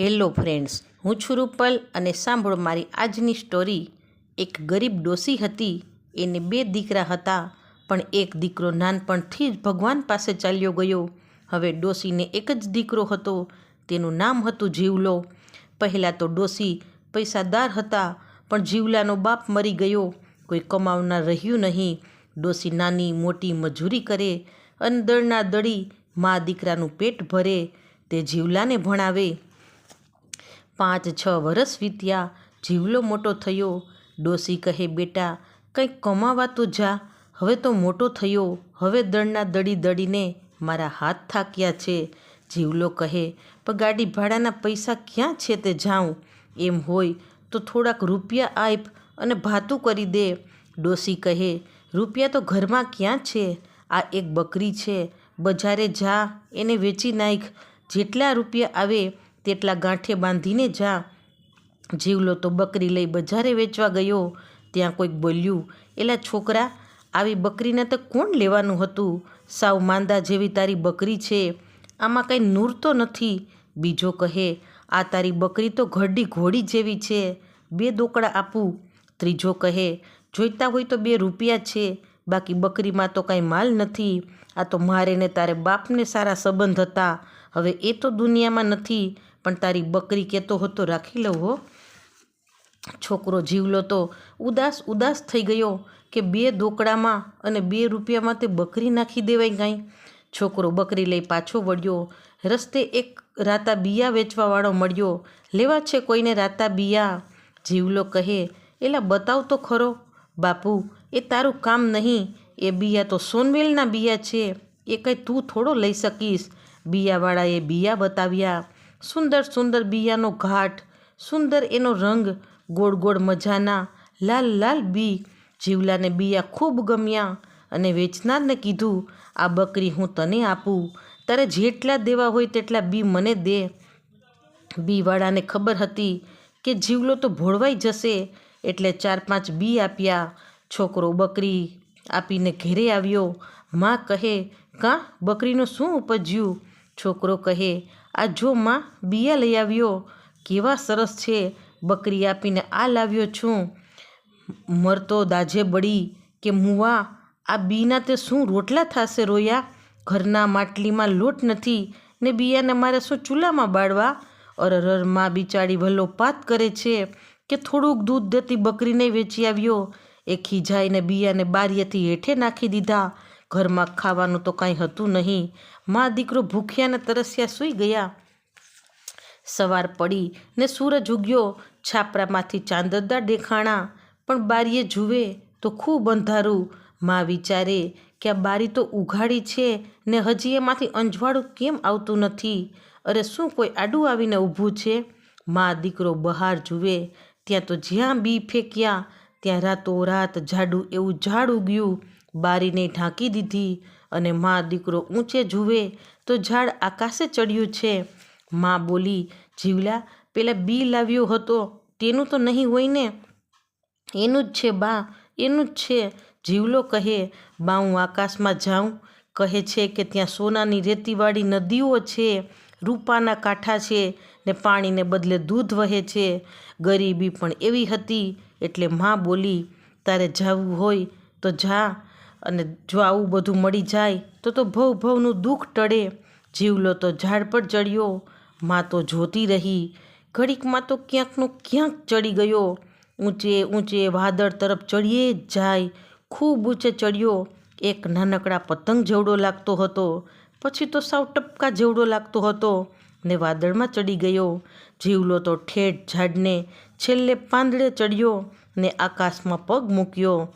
Hello friends, હું છું રૂપલ અને સાંભળો મારી આજની સ્ટોરી. એક ગરીબ ડોસી હતી, એને બે દીકરા હતા, પણ એક દીકરો નાનપણથી જ ભગવાન પાસે ચાલ્યો ગયો. હવે ડોસીને એક જ દીકરો હતો, તેનું નામ હતું જીવલો. પહેલાં તો ડોસી પૈસાદાર હતા, પણ જીવલાનો બાપ મરી ગયો. કોઈ કમાવનાર રહ્યું નહીં. ડોસી નાની મોટી મજૂરી કરે અને દળના દળી મા દીકરાનું પેટ ભરે, તે જીવલાને ભણાવે. પાંચ છ વરસ વીત્યા, જીવલો મોટો થયો. ડોસી કહે, બેટા, કંઈક કમાવા તો જા. હવે તો મોટો થયો. હવે દળના દડી દડીને મારા હાથ થાક્યા છે. જીવલો કહે, પણ ગાડી ભાડાના પૈસા ક્યાં છે તે જાઉં? એમ હોય તો થોડાક રૂપિયા આપ અને ભાતું કરી દે. ડોસી કહે, રૂપિયા તો ઘરમાં ક્યાં છે? આ એક બકરી છે. બજારે જા, એને વેચી નાખ. જેટલા રૂપિયા આવે તેટલા ગાંઠે બાંધીને જા. જીવલો તો બકરી લઈ બજારે વેચવા ગયો. ત્યાં કોઈક બોલ્યું, એલા છોકરા, આવી બકરીને તો કોણ લેવાનું હતું? સાવ માંદા જેવી તારી બકરી છે. આમાં કંઈ નૂર તો નથી. બીજો કહે, આ તારી બકરી તો ઘરડી ઘોડી જેવી છે. બે દોકડા આપું. ત્રીજો કહે, જોઈતા હોય તો બે રૂપિયા છે. બાકી બકરીમાં તો કાંઈ માલ નથી. આ તો મારે ને તારે બાપને સારા સંબંધ હતા. હવે એ તો દુનિયામાં નથી. પણ તારી બકરી કહેતો હતો રાખી લઉં હો. છોકરો જીવલો તો ઉદાસ ઉદાસ થઈ ગયો કે બે દોકડામાં અને બે રૂપિયામાં તે બકરી નાખી દેવાય કાંઈ. છોકરો બકરી લઈ પાછો વળ્યો. રસ્તે એક રાતા બિયા વેચવાવાળો મળ્યો. લેવા છે કોઈને રાતા બિયા? જીવલો કહે, એલા બતાવ તો ખરો. બાપુ, એ તારું કામ નહીં. એ બિયા તો સોનવેલના બિયા છે. એ કંઈ તું થોડો લઈ શકીશ. બિયાવાળાએ બિયા બતાવ્યા. સુંદર સુંદર બિયાનો ઘાટ, સુંદર એનો રંગ, ગોળ ગોળ મજાના, લાલ લાલ બી. જીવલાને બિયા ખૂબ ગમ્યા અને વેચનારને કીધું, આ બકરી હું તને આપું. તારે જેટલા દેવા હોય તેટલા બી મને દે. બીવાળાને ખબર હતી કે જીવલો તો ભોળવાઈ જશે, એટલે ચાર પાંચ બી આપ્યા. છોકરો બકરી આપીને ઘેરે આવ્યો. માં કહે, કાં બકરીનું શું ઉપજ્યું? છોકરો કહે આ જો માં બિયા લઈ આવ્યો. કેવા સરસ છે, બકરી આપીને આ લાવ્યો છું. મરતો દાજે બળી કે મુવા, આ બીના તે શું રોટલા થશે રોયા? ઘરના માટલીમાં લોટ નથી ને બિયાને મારે શું ચૂલામાં બાળવા? અરરરમાં બિચારી ભલો પાત કરે છે કે થોડુંક દૂધ દેતી બકરીને વેચી આવ્યો. એ ખીજાઈને બિયાને બારીએથી હેઠે નાખી દીધા. ઘરમાં ખાવાનું તો કાંઈ હતું નહીં. મા દીકરો ભૂખ્યા ને તરસ્યા સૂઈ ગયા. સવાર પડી ને સૂરજ ઉગ્યો. છાપરામાંથી ચાંદરદાર દેખાણા. પણ બારીએ જુએ તો ખૂબ અંધારું. મા વિચારે કે આ બારી તો ઉઘાડી છે ને હજી એમાંથી અંજવાળું કેમ આવતું નથી? અરે શું કોઈ આડું આવીને ઊભું છે? મા દીકરો બહાર જુએ. ત્યાં તો જ્યાં બી ફેંક્યા, ત્યાં રાતો રાત જાડું એવું ઝાડ ઉગ્યું. બારીને ઢાંકી દીધી અને માં દીકરો ઊંચે જુએ તો ઝાડ આકાશે ચડ્યું છે. માં બોલી, જીવલા, પેલા બી લાવ્યો હતો. તેનું તો નહીં હોય ને? એનું જ છે, બા, એનું જ છે. જીવલો કહે, બા, હું આકાશમાં જાઉં. કહે છે કે ત્યાં સોનાની રેતીવાળી નદીઓ છે, રૂપાના કાંઠા છે ને પાણીને બદલે દૂધ વહે છે. ગરીબી પણ એવી હતી. એટલે માં બોલી, તારે જવું હોય તો જા. અને જો આવું બધું મળી જાય, તો તો ભવ ભવનું દુઃખ ટળે. જીવલો તો ઝાડ પર ચડ્યો માં તો જોતી રહી. ઘડીકમાં તો ક્યાંકનો ક્યાંક ચડી ગયો. ઊંચે ઊંચે વાદળ તરફ ચડીએ જ જાય. ખૂબ ઊંચે ચડ્યો. એક નાનકડા પતંગ જેવડો લાગતો હતો. પછી તો સાવ ટપકા જેવડો લાગતો હતો ને વાદળમાં ચડી ગયો. જીવલો તો ઠેઠ ઝાડને છેલ્લે પાંદડે ચડ્યો ને આકાશમાં પગ મૂક્યો.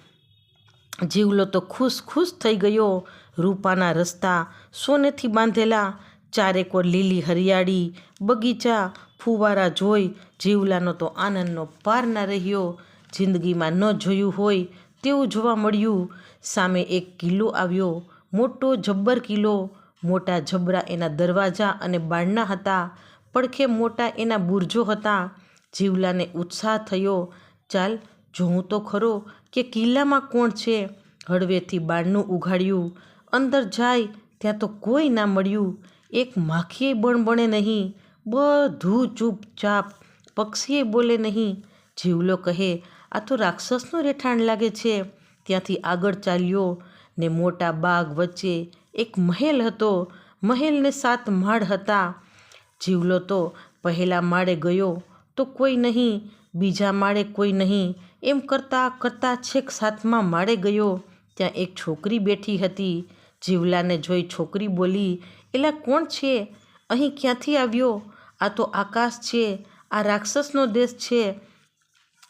જીવલો તો ખુશ ખુશ થઈ ગયો. રૂપાના રસ્તા સોનેથી બાંધેલા. ચારેકોર લીલી હરિયાળી, બગીચા, ફુવારા જોઈ જીવલાનો તો આનંદનો પાર ના રહ્યો. જિંદગીમાં ન જોયું હોય તેવું જોવા મળ્યું. સામે એક કિલ્લો આવ્યો, મોટો જબ્બર કિલ્લો. મોટા જબરા એના દરવાજા અને બારણા હતા. પડખે મોટા એના બુરજો હતા. જીવલાને ઉત્સાહ થયો. ચાલ જોઉં તો ખરો કે કિલ્લામાં કોણ છે? હળવેથી બારણું ઉઘાડ્યું. અંદર જાય ત્યાં તો કોઈ ના મળ્યું. એક માખીએ બણ બણે નહીં. બધું ચૂપચાપ. પક્ષીએ બોલે નહીં. જીવલો કહે, આ તો રાક્ષસનું રહેઠાણ લાગે છે. ત્યાંથી આગળ ચાલ્યો ને મોટા બાગ વચ્ચે એક મહેલ હતો. મહેલને સાત માળ હતા. જીવલો તો પહેલા માળે ગયો તો કોઈ નહીં. બીજા માળે કોઈ નહીં. એમ કરતાં કરતાં છેક સાતમા માળે ગયો. ત્યાં એક છોકરી બેઠી હતી. જીવલાને જોઈ છોકરી બોલી, એલા કોણ છે? અહીં ક્યાંથી આવ્યો? આ તો આકાશ છે. આ રાક્ષસનો દેશ છે.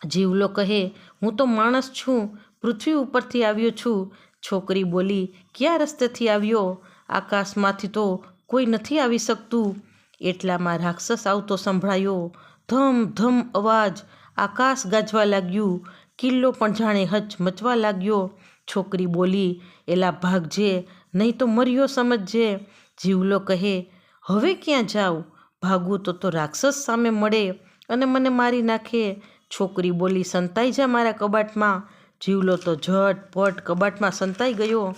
જીવલો કહે, હું તો માણસ છું. પૃથ્વી ઉપરથી આવ્યો છું. છોકરી બોલી, કયા રસ્તેથી આવ્યો? આકાશમાંથી તો કોઈ નથી આવી શકતું. એટલામાં રાક્ષસ આવતો સંભળાયો. ધમ ધમ અવાજ આકાશ ગાજવા લાગ્યું. કિલ્લો પણ જાણે હચ મચવા લાગ્યો. છોકરી બોલી, એલા ભાગજે નહીં તો મર્યો સમજજે. જીવલો કહે, હવે ક્યાં જાઉં? ભાગવું તો તો રાક્ષસ સામે મળે અને મને મારી નાખે. છોકરી બોલી, સંતાઈ જા મારા કબાટમાં. જીવલો તો ઝટપટ કબાટમાં સંતાઈ ગયો.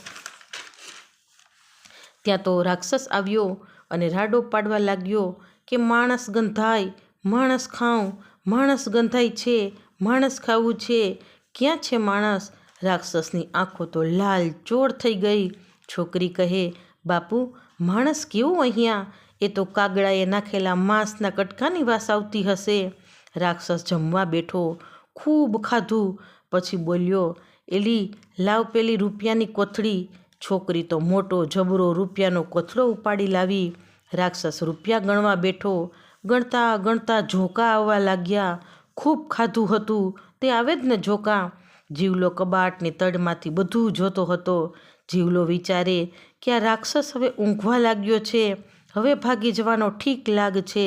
ત્યાં તો રાક્ષસ આવ્યો અને રાડો પાડવા લાગ્યો કે, માણસ ગંધાય, માણસ ખાઉં. માણસ ગંધાય છે, માણસ ખાવું છે. ક્યાં છે માણસ? રાક્ષસની આંખો તો લાલ ચોર થઈ ગઈ. છોકરી કહે, બાપુ, માણસ કેવું અહીંયા? એ તો કાગડાએ નાખેલા માંસના કટકાની વાસ આવતી હશે. રાક્ષસ જમવા બેઠો, ખૂબ ખાધું. પછી બોલ્યો, એલી, લાવ પેલી રૂપિયાની કોથળી. છોકરી તો મોટો જબરો રૂપિયાનો કોથળો ઉપાડી લાવી. રાક્ષસ રૂપિયા ગણવા બેઠો ગણતા ગણતા ઝોકા આવવા લાગ્યા. ખૂબ ખાધું હતું. તે આવે જ ને ઝોકા. જીવલો કબાટની તડમાંથી બધું જોતો હતો. જીવલો વિચારે કે આ રાક્ષસ હવે ઊંઘવા લાગ્યો છે? હવે ભાગી જવાનો ઠીક લાગ છે.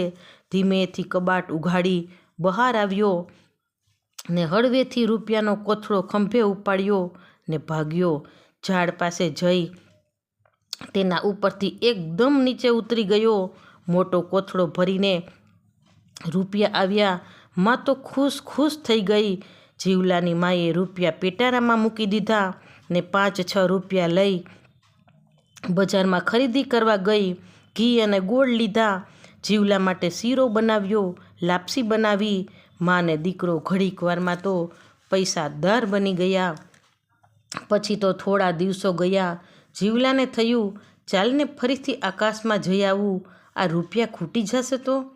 ધીમેથી કબાટ ઉઘાડી બહાર આવ્યો ને હળવેથી રૂપિયાનો કોથળો ખંભે ઉપાડ્યો ને ભાગ્યો. ઝાડ પાસે જઈ તેના ઉપરથી એકદમ નીચે ઉતરી ગયો. મોટો કોથળો ભરીને રૂપિયા આવ્યા. માં તો ખુશ ખુશ થઈ ગઈ. જીવલાની માએ રૂપિયા પેટારામાં મૂકી દીધા ને પાંચ છ રૂપિયા લઈ બજારમાં ખરીદી કરવા ગઈ. ઘી અને ગોળ લીધા. જીવલા માટે શીરો બનાવ્યો, લાપસી બનાવી. માને દીકરો ઘડીક વારમાં તો પૈસાદાર બની ગયા. પછી તો થોડા દિવસો ગયા. જીવલાને થયું, ચાલને ફરીથી આકાશમાં જઈ આવું. આ રૂપિયા ખૂટી જશે તો?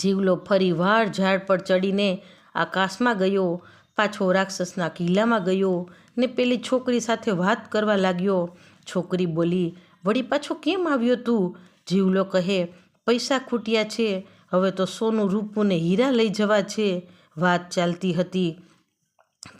જીવલો ફરી વાર ઝાડ પર ચડીને આકાશમાં ગયો, પાછો રાક્ષસના કિલ્લામાં ગયો ને પેલી છોકરી સાથે વાત કરવા લાગ્યો. છોકરી બોલી, વળી પાછો કેમ આવ્યો તું? જીવલો કહે, પૈસા ખૂટ્યા છે, હવે તો સોનું રૂપું ને હીરા લઈ જવા છે. વાત ચાલતી હતી.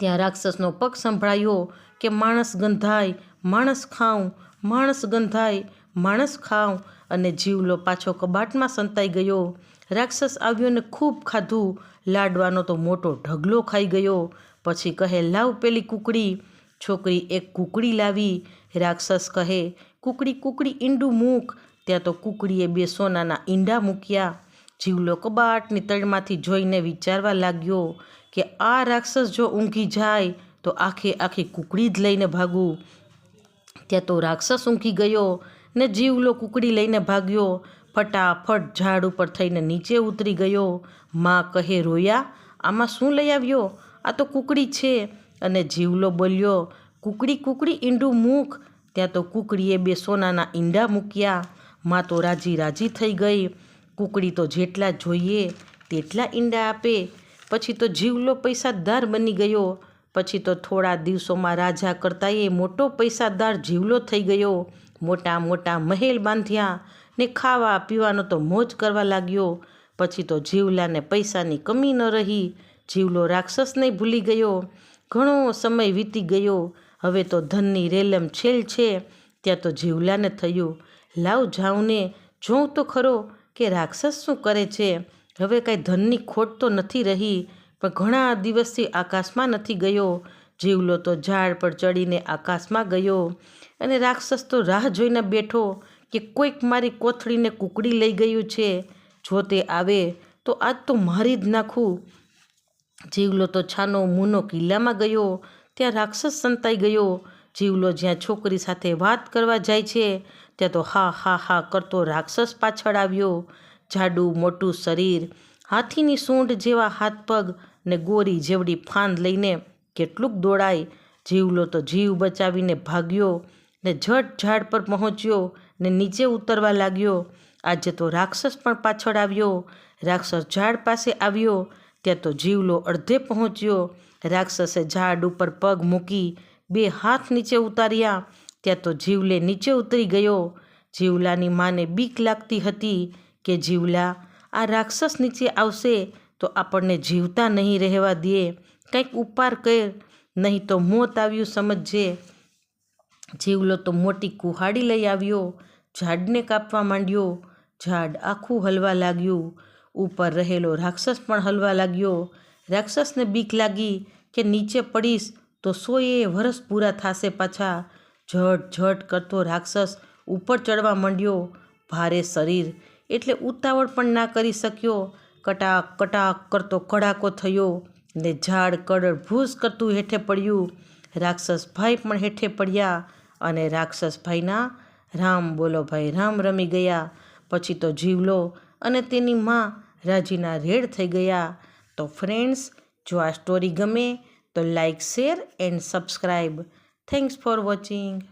ત્યાં રાક્ષસનો પગ સંભળાયો કે, માણસ ગંધાય, માણસ ખાઉં, માણસ ગંધાય માણસ ખાઉં અને જીવલો પાછો કબાટમાં સંતાઈ ગયો. રાક્ષસ આવ્યો ને ખૂબ ખાધું. લાડવાનો તો મોટો ઢગલો ખાઈ ગયો. પછી કહે, લાવ પેલી કુકડી. છોકરી એક કુકડી લાવી. રાક્ષસ કહે, કુકડી કુકડી, ઈંડું મૂક. ત્યાં તો કુકડીએ બે સોનાના ઈંડા મૂક્યા. જીવલો કબાટની તળમાંથી જોઈને વિચારવા લાગ્યો કે, આ રાક્ષસ જો ઊંઘી જાય, તો આખે આખી કુકડી જ લઈને ભાગું. ત્યાં તો રાક્ષસ ઊંઘી ગયો. ને જીવલો કુકડી લઈને ભાગ્યો. ફટાફટ ઝાડ ઉપર થઈને નીચે ઉતરી ગયો. માં કહે, રોયા, આમાં શું લઈ આવ્યો? આ તો કુકડી છે. અને જીવલો બોલ્યો, કુકડી કુકડી, ઈંડું મૂક. ત્યાં તો કુકડીએ બે સોનાના ઈંડા મૂક્યા. માં તો રાજી રાજી થઈ ગઈ. કુકડી તો જેટલા જોઈએ તેટલા ઈંડા આપે. પછી તો જીવલો પૈસાદાર બની ગયો. પછી તો થોડા દિવસોમાં રાજા કરતાં એ મોટો પૈસાદાર જીવલો થઈ ગયો. મોટા મોટા મહેલ બાંધ્યા ને ખાવા પીવાનો તો મોજ કરવા લાગ્યો. પછી તો જીવલાને પૈસાની કમી ન રહી. જીવલો રાક્ષસને ભૂલી ગયો. ઘણો સમય વીતી ગયો. હવે તો ધનની રેલમ છેલ છે. ત્યાં તો જીવલાને થયું. લાવ જાઉને. જોઉં તો ખરો કે રાક્ષસ શું કરે છે? હવે કાંઈ ધનની ખોટ તો નથી રહી. પણ ઘણા દિવસથી આકાશમાં નથી ગયો. જીવલો તો ઝાડ પર ચડીને આકાશમાં ગયો અને રાક્ષસ તો રાહ જોઈને બેઠો કે કોઈક મારી કોથળીને કુકડી લઈ ગયું છે. જો તે આવે તો આજ તો મારી જ નાખું. જીવલો તો છાનો મૂનો કિલ્લામાં ગયો. ત્યાં રાક્ષસ સંતાઈ ગયો. જીવલો જ્યાં છોકરી સાથે વાત કરવા જાય છે, ત્યાં તો હા હા હા કરતો રાક્ષસ પાછળ આવ્યો. જાડું મોટું શરીર, હાથીની સૂંઢ જેવા હાથ પગ ને ગોરી જેવડી ફાંદ લઈને કેટલુંક દોડાય જીવલો તો જીવ બચાવીને ભાગ્યો ને ઝટ ઝાડ પર પહોંચ્યો ને નીચે ઉતરવા લાગ્યો. આજે તો રાક્ષસ પણ પાછળ આવ્યો. રાક્ષસ ઝાડ પાસે આવ્યો, ત્યાં તો જીવલો અડધે પહોંચ્યો. રાક્ષસે ઝાડ ઉપર પગ મૂકી બે હાથ નીચે ઉતાર્યા. ત્યાં તો જીવલે નીચે ઉતરી ગયો. જીવલાની માને બીક લાગતી હતી કે જીવલા, આ રાક્ષસ નીચે આવશે તો આપણને જીવતા નહીં રહેવા દે. કંઈક ઉપાર કર, નહીં તો મોત આવ્યું સમજે જીવલો તો મોટી કુહાડી લઈ આવ્યો, ઝાડને કાપવા માંડ્યો, ઝાડ આખું હલવા લાગ્યું. ઉપર રહેલો રાક્ષસ પણ હલવા લાગ્યો. રાક્ષસને બીક લાગી કે નીચે પડીશ તો સોએ વરસ પૂરા થશે પાછા. ઝટ ઝટ કરતો રાક્ષસ ઉપર ચડવા માંડ્યો. ભારે શરીર એટલે ઉતાવળ પણ ના કરી શક્યો. કટાક કટાક કરતો કડાકો થયો. ને ઝાડ કડળ ભૂસ કરતું હેઠે પડ્યું. રાક્ષસ ભાઈ પણ હેઠે પડ્યા અને રાક્ષસ ભાઈના રામ બોલો ભાઈ, રામ રમી ગયા. પછી તો જીવલો અને તેની માં રાજીના રેડ થઈ ગયા. તો ફ્રેન્ડ્સ જો આ સ્ટોરી ગમે તો like share and subscribe thanks for watching